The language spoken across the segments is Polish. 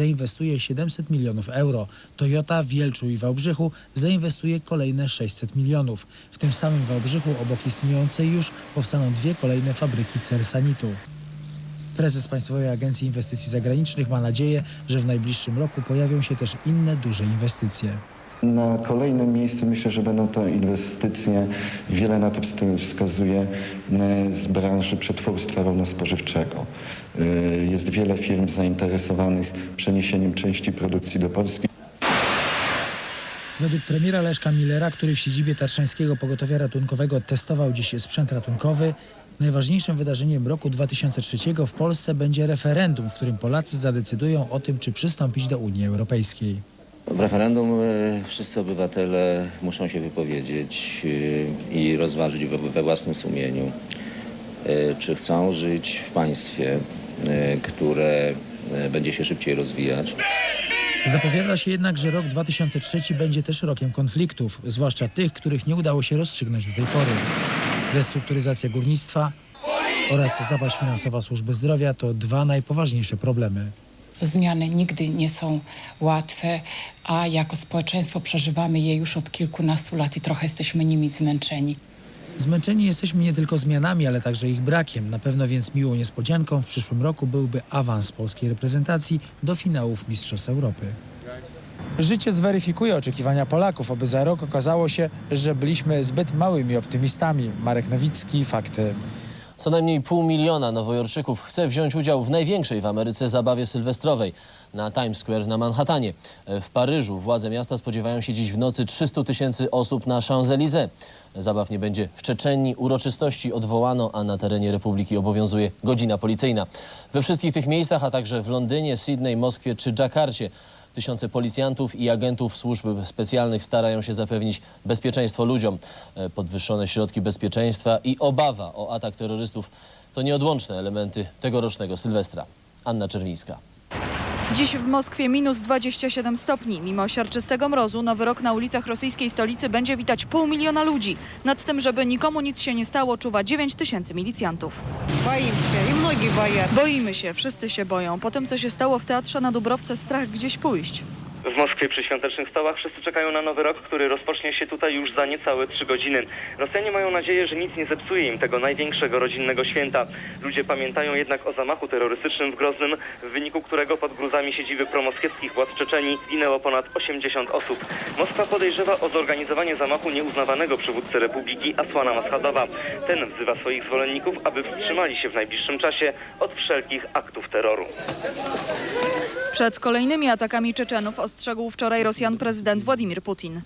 zainwestuje 700 milionów euro. Toyota w Wielczu i Wałbrzychu zainwestuje kolejne 600 milionów. W tym samym Wałbrzychu obok istniejącej już powstaną dwie kolejne fabryki Cersanitu. Prezes Państwowej Agencji Inwestycji Zagranicznych ma nadzieję, że w najbliższym roku pojawią się też inne duże inwestycje. Na kolejnym miejscu myślę, że będą to inwestycje, wiele na to wskazuje, e, z branży przetwórstwa rolno-spożywczego. E, Jest wiele firm zainteresowanych przeniesieniem części produkcji do Polski. Według premiera Leszka Millera, który w siedzibie Tatrzańskiego Pogotowia Ratunkowego testował dziś sprzęt ratunkowy, najważniejszym wydarzeniem roku 2003 w Polsce będzie referendum, w którym Polacy zadecydują o tym, czy przystąpić do Unii Europejskiej. W referendum e, wszyscy obywatele muszą się wypowiedzieć e, i rozważyć we, własnym sumieniu, e, czy chcą żyć w państwie, które będzie się szybciej rozwijać, Zapowiada się jednak, że rok 2003 będzie też rokiem konfliktów, zwłaszcza tych, których nie udało się rozstrzygnąć do tej pory. Restrukturyzacja górnictwa oraz zapaść finansowa służby zdrowia to dwa najpoważniejsze problemy. Zmiany nigdy nie są łatwe, a jako społeczeństwo przeżywamy je już od kilkunastu lat i trochę jesteśmy nimi zmęczeni. Zmęczeni jesteśmy nie tylko zmianami, ale także ich brakiem. Na pewno więc miłą niespodzianką w przyszłym roku byłby awans polskiej reprezentacji do finałów Mistrzostw Europy. Życie zweryfikuje oczekiwania Polaków, aby za rok okazało się, że byliśmy zbyt małymi optymistami. Marek Nowicki, fakty. Co najmniej pół miliona nowojorczyków chce wziąć udział w największej w Ameryce zabawie sylwestrowej na Times Square na Manhattanie. W Paryżu władze miasta spodziewają się dziś w nocy 300 tysięcy osób na Champs-Élysées. Zabaw nie będzie w Czeczenii, uroczystości odwołano, a na terenie Republiki obowiązuje godzina policyjna. We wszystkich tych miejscach, a także w Londynie, Sydney, Moskwie czy Dżakarcie Tysiące policjantów i agentów służb specjalnych starają się zapewnić bezpieczeństwo ludziom. E, Podwyższone środki bezpieczeństwa i obawa o atak terrorystów to nieodłączne elementy tegorocznego Sylwestra. Anna Czerwińska. Dziś w Moskwie minus 27 stopni. Mimo siarczystego mrozu nowy rok na ulicach rosyjskiej stolicy będzie witać pół miliona ludzi. Nad tym, żeby nikomu nic się nie stało, czuwa 9 tysięcy milicjantów. Boimy się i mnogi boją. Boimy się, wszyscy się boją. Po tym, co się stało w teatrze na Dubrowce, strach gdzieś pójść. W Moskwie przy świątecznych stołach wszyscy czekają na nowy rok, który rozpocznie się tutaj już za niecałe trzy godziny. Rosjanie mają nadzieję, że nic nie zepsuje im tego największego rodzinnego święta. Ludzie pamiętają jednak o zamachu terrorystycznym w Groznym, w wyniku którego pod gruzami siedziby promoskieckich władz Czeczeni zginęło ponad 80 osób. Moskwa podejrzewa o zorganizowanie zamachu nieuznawanego przywódcy republiki Asłana Maschadowa. Ten wzywa swoich zwolenników, aby wstrzymali się w najbliższym czasie od wszelkich aktów terroru. Przed kolejnymi atakami Czeczenów ostrzegł wczoraj Rosjan prezydent Władimir Putin.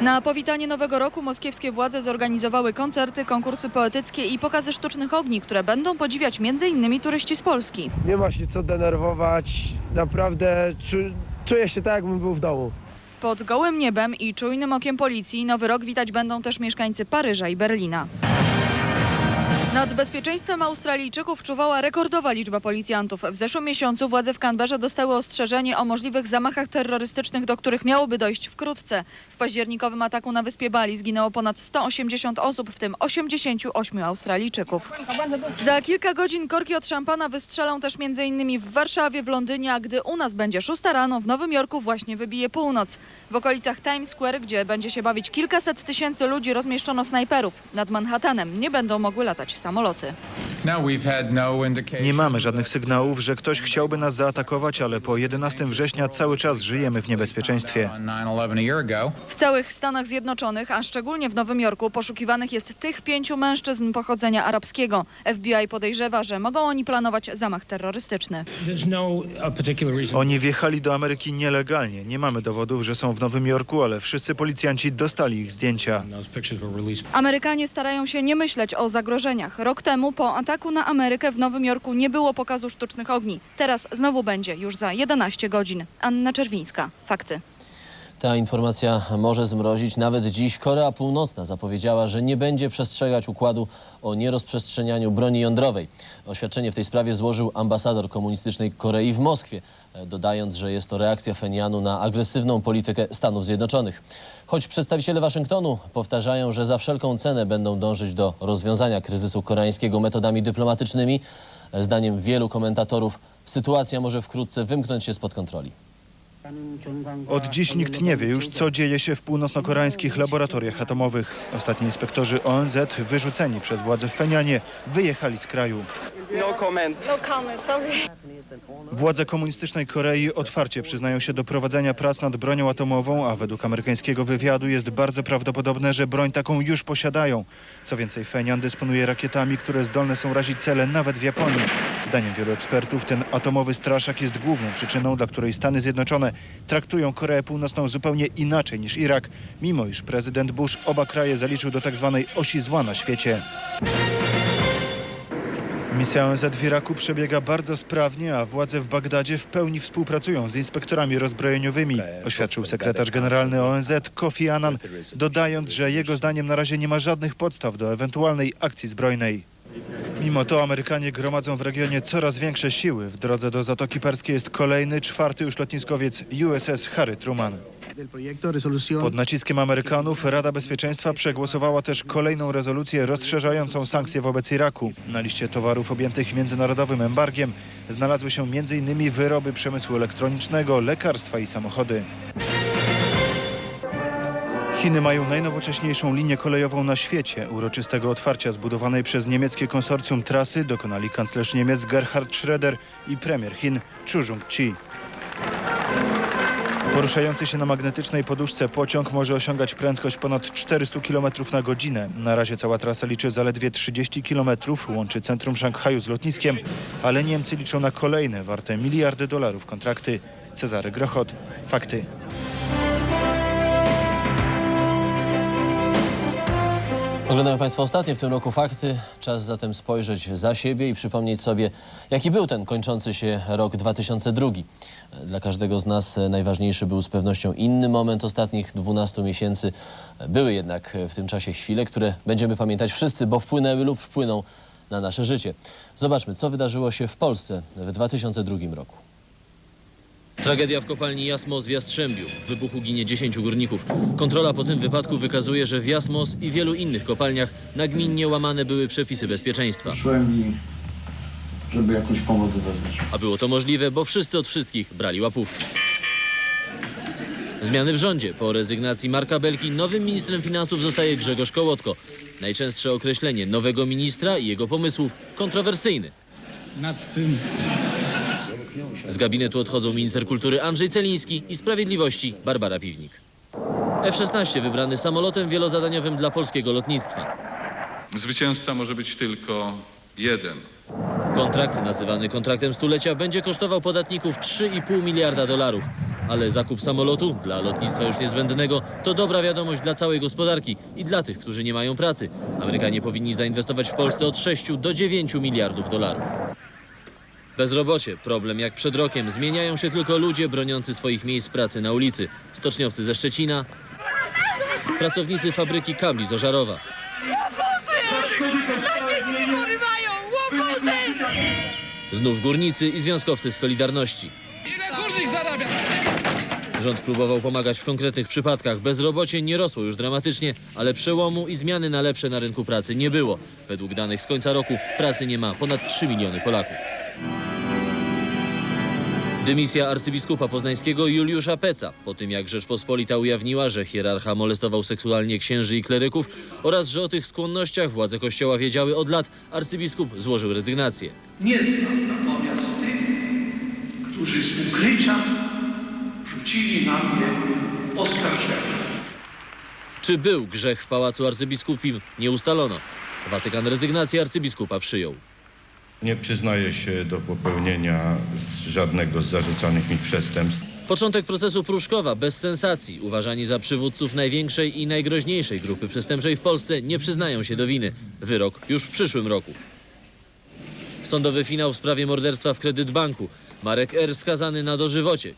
Na powitanie nowego roku moskiewskie władze zorganizowały koncerty, konkursy poetyckie i pokazy sztucznych ogni, które będą podziwiać m.in. turyści z Polski. Nie ma się co denerwować, naprawdę czu czuję się tak, jakbym był w domu. Pod gołym niebem i czujnym okiem policji nowy rok witać będą też mieszkańcy Paryża i Berlina. Nad bezpieczeństwem Australijczyków czuwała rekordowa liczba policjantów. W zeszłym miesiącu władze w Canberrze dostały ostrzeżenie o możliwych zamachach terrorystycznych, do których miałoby dojść wkrótce. W październikowym ataku na wyspie Bali zginęło ponad 180 osób, w tym 88 Australijczyków. Za kilka godzin korki od szampana wystrzelą też m.in. w Warszawie, w Londynie, a gdy u nas będzie 6 rano, w Nowym Jorku właśnie wybije północ. W okolicach Times Square, gdzie będzie się bawić kilkaset tysięcy ludzi, rozmieszczono snajperów. Nad Manhattanem nie będą mogły latać samoloty. Nie mamy żadnych sygnałów, że ktoś chciałby nas zaatakować, ale po 11 września cały czas żyjemy w niebezpieczeństwie. W całych Stanach Zjednoczonych, a szczególnie w Nowym Jorku, poszukiwanych jest tych pięciu mężczyzn pochodzenia arabskiego. FBI podejrzewa, że mogą oni planować zamach terrorystyczny. Oni wjechali do Ameryki nielegalnie. Nie mamy dowodów, że są w Nowym Jorku, ale wszyscy policjanci dostali ich zdjęcia. Amerykanie starają się nie myśleć o zagrożeniach. Rok temu po ataku na Amerykę w Nowym Jorku nie było pokazu sztucznych ogni. Teraz znowu będzie, już za 11 godzin. Anna Czerwińska. Fakty. Ta informacja może zmrozić. Nawet dziś Korea Północna zapowiedziała, że nie będzie przestrzegać układu o nierozprzestrzenianiu broni jądrowej. Oświadczenie w tej sprawie złożył ambasador komunistycznej Korei w Moskwie, dodając, że jest to reakcja Fenianu na agresywną politykę Stanów Zjednoczonych. Choć przedstawiciele Waszyngtonu powtarzają, że za wszelką cenę będą dążyć do rozwiązania kryzysu koreańskiego metodami dyplomatycznymi, zdaniem wielu komentatorów sytuacja może wkrótce wymknąć się spod kontroli. Od dziś nikt nie wie już, co dzieje się w północno-koreańskich laboratoriach atomowych. Ostatni inspektorzy ONZ, wyrzuceni przez władze w Fenianie, wyjechali z kraju. No comment. Władze komunistycznej Korei otwarcie przyznają się do prowadzenia prac nad bronią atomową, a według amerykańskiego wywiadu jest bardzo prawdopodobne, że broń taką już posiadają. Co więcej, Fenian dysponuje rakietami, które zdolne są razić cele nawet w Japonii. Zdaniem wielu ekspertów ten atomowy straszak jest główną przyczyną, dla której Stany Zjednoczone traktują Koreę Północną zupełnie inaczej niż Irak, mimo iż prezydent Bush oba kraje zaliczył do tzw. osi zła na świecie. Misja ONZ w Iraku przebiega bardzo sprawnie, a władze w Bagdadzie w pełni współpracują z inspektorami rozbrojeniowymi, oświadczył sekretarz generalny ONZ Kofi Annan, dodając, że jego zdaniem na razie nie ma żadnych podstaw do ewentualnej akcji zbrojnej. Mimo to Amerykanie gromadzą w regionie coraz większe siły. W drodze do Zatoki Perskiej jest kolejny, czwarty już lotniskowiec USS Harry Truman. Pod naciskiem Amerykanów Rada Bezpieczeństwa przegłosowała też kolejną rezolucję rozszerzającą sankcje wobec Iraku. Na liście towarów objętych międzynarodowym embargiem znalazły się m.in. wyroby przemysłu elektronicznego, lekarstwa i samochody. Chiny mają najnowocześniejszą linię kolejową na świecie. Uroczystego otwarcia zbudowanej przez niemieckie konsorcjum trasy dokonali kanclerz Niemiec Gerhard Schröder i premier Chin Xu Jungqi. Poruszający się na magnetycznej poduszce pociąg może osiągać prędkość ponad 400 km na godzinę. Na razie cała trasa liczy zaledwie 30 km, łączy centrum Szanghaju z lotniskiem, ale Niemcy liczą na kolejne, warte miliardy dolarów kontrakty. Cezary Grochot, Fakty. Oglądają Państwo ostatnie w tym roku fakty. Czas zatem spojrzeć za siebie i przypomnieć sobie, jaki był ten kończący się rok 2002. Dla każdego z nas najważniejszy był z pewnością inny moment ostatnich 12 miesięcy. Były jednak w tym czasie chwile, które będziemy pamiętać wszyscy, bo wpłynęły lub wpłyną na nasze życie. Zobaczmy, co wydarzyło się w Polsce w 2002 roku. Tragedia w kopalni Jasmos w Jastrzębiu. W wybuchu ginie 10 górników. Kontrola po tym wypadku wykazuje, że w Jasmos i wielu innych kopalniach nagminnie łamane były przepisy bezpieczeństwa. Szłem i żeby jakąś pomoc wezwać. A było to możliwe, bo wszyscy od wszystkich brali łapówki. Zmiany w rządzie. Po rezygnacji Marka Belki nowym ministrem finansów zostaje Grzegorz Kołotko. Najczęstsze określenie nowego ministra i jego pomysłów kontrowersyjny. Nad tym Z gabinetu odchodzą minister kultury Andrzej Celiński i sprawiedliwości Barbara Piwnik. F-16 wybrany samolotem wielozadaniowym dla polskiego lotnictwa. Zwycięzca może być tylko jeden. Kontrakt, nazywany kontraktem stulecia, będzie kosztował podatników 3,5 miliarda dolarów. Ale zakup samolotu dla lotnictwa już niezbędnego to dobra wiadomość dla całej gospodarki i dla tych, którzy nie mają pracy. Amerykanie powinni zainwestować w Polsce od 6 do 9 miliardów dolarów. Bezrobocie, problem jak przed rokiem. Zmieniają się tylko ludzie broniący swoich miejsc pracy na ulicy. Stoczniowcy ze Szczecina, pracownicy fabryki kabli z Ożarowa. Znów górnicy i związkowcy z Solidarności. ile górnik zarabia? Rząd próbował pomagać w konkretnych przypadkach. Bezrobocie nie rosło już dramatycznie, ale przełomu i zmiany na lepsze na rynku pracy nie było. Według danych z końca roku pracy nie ma ponad 3 miliony Polaków. Dymisja arcybiskupa poznańskiego Juliusza Peca po tym jak Rzeczpospolita ujawniła, że hierarcha molestował seksualnie księży i kleryków oraz że o tych skłonnościach władze kościoła wiedziały od lat, arcybiskup złożył rezygnację. Nie znam natomiast tych, którzy z ukrycia rzucili na mnie oskarżenia. Czy był grzech w pałacu arcybiskupim? Nie ustalono. Watykan rezygnację arcybiskupa przyjął. Nie przyznaję się do popełnienia żadnego z zarzucanych mi przestępstw. Początek procesu Pruszkowa bez sensacji. Uważani za przywódców największej i najgroźniejszej grupy przestępczej w Polsce nie przyznają się do winy. Wyrok już w przyszłym roku. Sądowy finał w sprawie morderstwa w Kredytbanku. Marek R. skazany na dożywocie.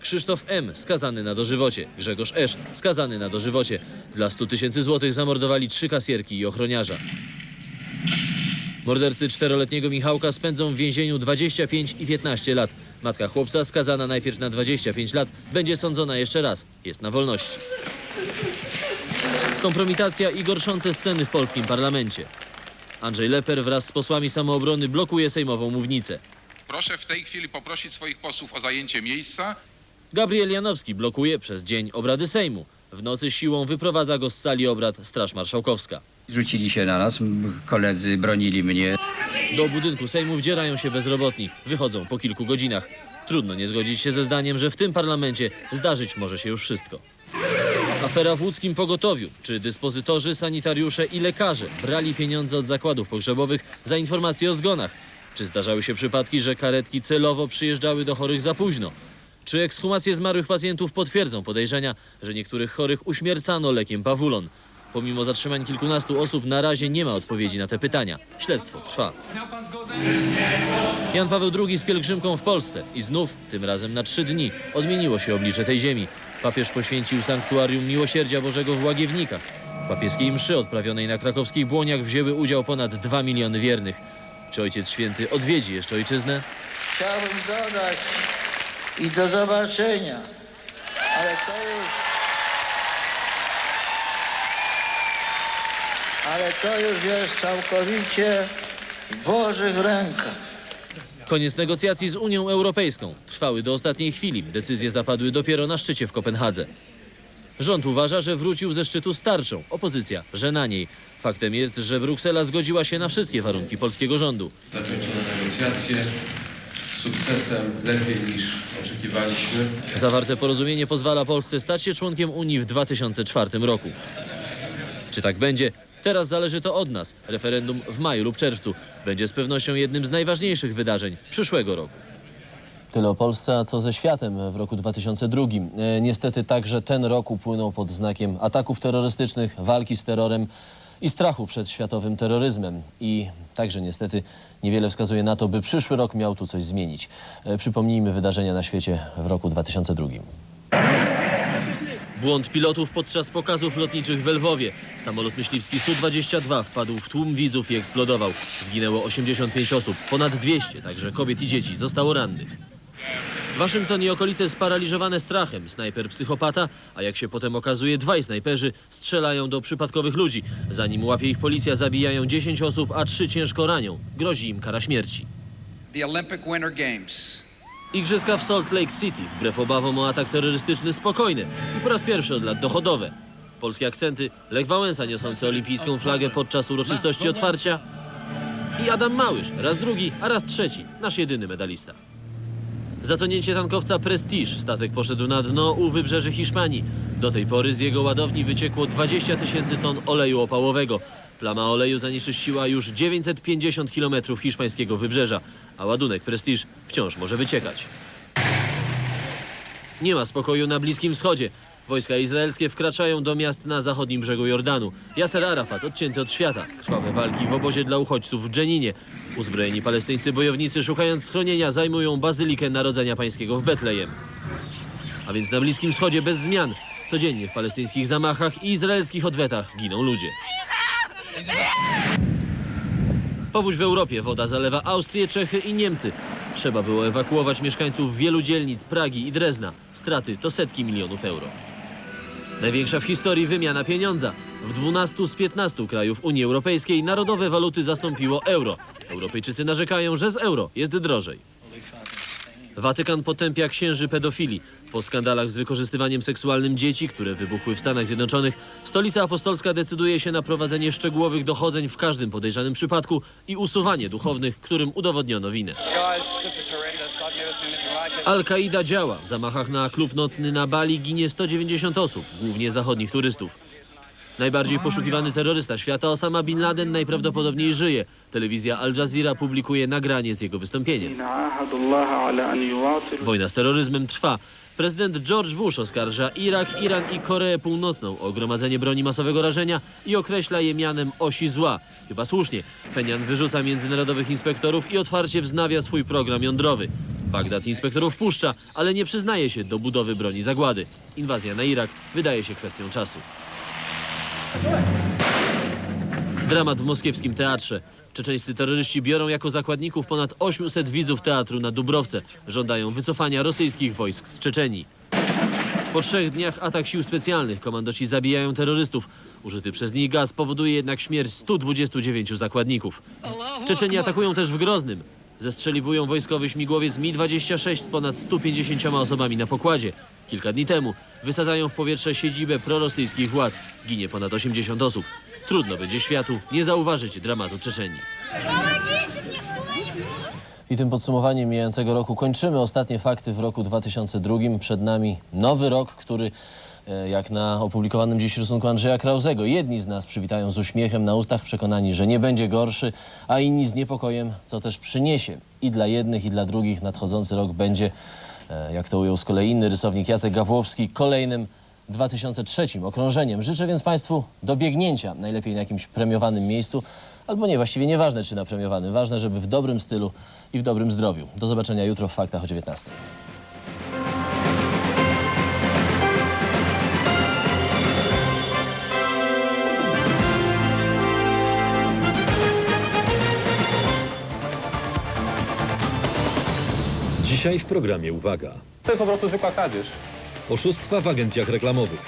Krzysztof M. skazany na dożywocie. Grzegorz Esz skazany na dożywocie. Dla 100 tysięcy złotych zamordowali trzy kasjerki i ochroniarza. Mordercy czteroletniego Michałka spędzą w więzieniu 25 i 15 lat. Matka chłopca skazana najpierw na 25 lat będzie sądzona jeszcze raz. Jest na wolności. Kompromitacja i gorszące sceny w polskim parlamencie. Andrzej Leper wraz z posłami samoobrony blokuje sejmową mównicę. Proszę w tej chwili poprosić swoich posłów o zajęcie miejsca. Gabriel Janowski blokuje przez dzień obrady Sejmu. W nocy siłą wyprowadza go z sali obrad Straż Marszałkowska. Rzucili się na nas, koledzy bronili mnie. Do budynku Sejmu wdzierają się bezrobotni. Wychodzą po kilku godzinach. Trudno nie zgodzić się ze zdaniem, że w tym parlamencie zdarzyć może się już wszystko. Afera w łódzkim pogotowiu. Czy dyspozytorzy, sanitariusze i lekarze brali pieniądze od zakładów pogrzebowych za informacje o zgonach? Czy zdarzały się przypadki, że karetki celowo przyjeżdżały do chorych za późno? Czy ekshumacje zmarłych pacjentów potwierdzą podejrzenia, że niektórych chorych uśmiercano lekiem Pawulon? Pomimo zatrzymań kilkunastu osób na razie nie ma odpowiedzi na te pytania. Śledztwo trwa. Jan Paweł II z pielgrzymką w Polsce i znów, tym razem na trzy dni, odmieniło się oblicze tej ziemi. Papież poświęcił sanktuarium Miłosierdzia Bożego w Łagiewnikach. W papieskiej mszy odprawionej na krakowskich Błoniach wzięły udział ponad 2 miliony wiernych. Czy Ojciec Święty odwiedzi jeszcze ojczyznę? Chciałbym dodać i do zobaczenia, ale to już... Ale to już jest całkowicie w Bożych rękach. Koniec negocjacji z Unią Europejską. Trwały do ostatniej chwili. Decyzje zapadły dopiero na szczycie w Kopenhadze. Rząd uważa, że wrócił ze szczytu z tarczą. Opozycja, że na niej. Faktem jest, że Bruksela zgodziła się na wszystkie warunki polskiego rządu. Zakończono negocjacje z sukcesem lepiej niż oczekiwaliśmy. Zawarte porozumienie pozwala Polsce stać się członkiem Unii w 2004 roku. Czy tak będzie? Teraz zależy to od nas. Referendum w maju lub czerwcu będzie z pewnością jednym z najważniejszych wydarzeń przyszłego roku. Tyle o Polsce, a co ze światem w roku 2002? E, niestety także ten rok upłynął pod znakiem ataków terrorystycznych, walki z terrorem i strachu przed światowym terroryzmem. I także niestety niewiele wskazuje na to, by przyszły rok miał tu coś zmienić. E, przypomnijmy wydarzenia na świecie w roku 2002. Błąd pilotów podczas pokazów lotniczych w Lwowie. Samolot myśliwski Su-22 wpadł w tłum widzów i eksplodował. Zginęło 85 osób, ponad 200, także kobiet i dzieci, zostało rannych. Waszyngton i okolice sparaliżowane strachem. Snajper psychopata, a jak się potem okazuje, dwaj snajperzy strzelają do przypadkowych ludzi. Zanim łapie ich policja, zabijają 10 osób, a 3 ciężko ranią. Grozi im kara śmierci. The Olympic Winter Games. Igrzyska w Salt Lake City, wbrew obawom o atak terrorystyczny, spokojne i po raz pierwszy od lat dochodowe. Polskie akcenty, Lech Wałęsa niosący olimpijską flagę podczas uroczystości otwarcia i Adam Małysz, raz drugi, a raz trzeci, nasz jedyny medalista. Zatonięcie tankowca Prestige. Statek poszedł na dno u wybrzeży Hiszpanii. Do tej pory z jego ładowni wyciekło 20 tysięcy ton oleju opałowego. Plama oleju zanieczyściła już 950 kilometrów hiszpańskiego wybrzeża, a ładunek Prestige wciąż może wyciekać. Nie ma spokoju na Bliskim Wschodzie. Wojska izraelskie wkraczają do miast na zachodnim brzegu Jordanu. Yasser Arafat odcięty od świata. Krwawe walki w obozie dla uchodźców w Dżeninie. Uzbrojeni palestyńscy bojownicy szukając schronienia zajmują Bazylikę Narodzenia Pańskiego w Betlejem. A więc na Bliskim Wschodzie bez zmian. Codziennie w palestyńskich zamachach i izraelskich odwetach giną ludzie. Powódź w Europie. Woda zalewa Austrię, Czechy i Niemcy. Trzeba było ewakuować mieszkańców wielu dzielnic Pragi i Drezna. Straty to setki milionów euro. Największa w historii wymiana pieniądza. W 12 z 15 krajów Unii Europejskiej narodowe waluty zastąpiło euro. Europejczycy narzekają, że z euro jest drożej. Watykan potępia księży pedofili. Po skandalach z wykorzystywaniem seksualnym dzieci, które wybuchły w Stanach Zjednoczonych, stolica apostolska decyduje się na prowadzenie szczegółowych dochodzeń w każdym podejrzanym przypadku i usuwanie duchownych, którym udowodniono winę. Al-Kaida działa. W zamachach na klub nocny na Bali ginie 190 osób, głównie zachodnich turystów. Najbardziej poszukiwany terrorysta świata Osama Bin Laden najprawdopodobniej żyje. Telewizja Al Jazeera publikuje nagranie z jego wystąpieniem. Wojna z terroryzmem trwa. Prezydent George Bush oskarża Irak, Iran i Koreę Północną o gromadzenie broni masowego rażenia i określa je mianem osi zła. Chyba słusznie. Fenian wyrzuca międzynarodowych inspektorów i otwarcie wznawia swój program jądrowy. Bagdad inspektorów puszcza, ale nie przyznaje się do budowy broni zagłady. Inwazja na Irak wydaje się kwestią czasu. Dramat w moskiewskim teatrze. Czeczeńscy terroryści biorą jako zakładników ponad 800 widzów teatru na Dubrowce. Żądają wycofania rosyjskich wojsk z Czeczenii. Po trzech dniach atak sił specjalnych komandosi zabijają terrorystów. Użyty przez nich gaz powoduje jednak śmierć 129 zakładników. Czeczeni atakują też w Groznym. Zestrzeliwują wojskowy śmigłowiec Mi-26 z ponad 150 osobami na pokładzie. Kilka dni temu wysadzają w powietrze siedzibę prorosyjskich władz. Ginie ponad 80 osób. Trudno będzie światu nie zauważyć dramatu Czeczenii. I tym podsumowaniem mijającego roku kończymy ostatnie fakty w roku 2002. Przed nami nowy rok, który e, jak na opublikowanym dziś rysunku Andrzeja Krauzego. Jedni z nas przywitają z uśmiechem na ustach, przekonani, że nie będzie gorszy, a inni z niepokojem, co też przyniesie. I dla jednych, i dla drugich nadchodzący rok będzie, e, jak to ujął z kolei inny rysownik Jacek Gawłowski, kolejnym 2003 okrążeniem. Życzę więc Państwu dobiegnięcia, najlepiej na jakimś premiowanym miejscu, albo nie, właściwie nieważne czy na premiowanym. Ważne, żeby w dobrym stylu i w dobrym zdrowiu. Do zobaczenia jutro w Faktach o 19. Dzisiaj w programie Uwaga. To jest po prostu zwykła kradzież. Oszustwa w agencjach reklamowych.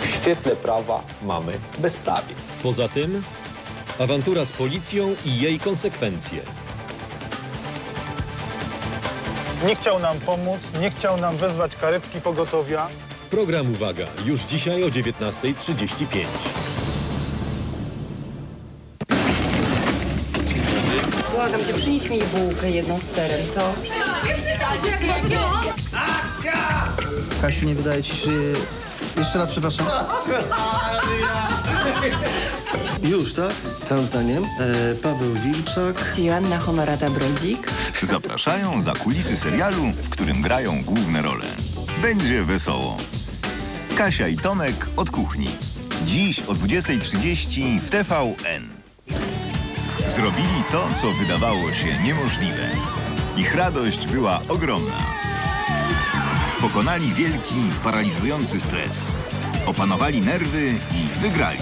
W świetle prawa mamy bezprawie. Poza tym awantura z policją i jej konsekwencje. Nie chciał nam pomóc, nie chciał nam wezwać karetki pogotowia. Program Uwaga już dzisiaj o 19.35. Błagam cię, przynieś mi bułkę jedną z serem, co? Kasiu, nie wydaje ci się... Jeszcze raz przepraszam. Już, tak? Całym zdaniem. E, Paweł Wilczak. Joanna Honorata-Brodzik. Zapraszają za kulisy serialu, w którym grają główne role. Będzie wesoło. Kasia i Tomek od kuchni. Dziś o 20.30 w TVN. Zrobili to, co wydawało się niemożliwe. Ich radość była ogromna. Pokonali wielki, paraliżujący stres. Opanowali nerwy i wygrali.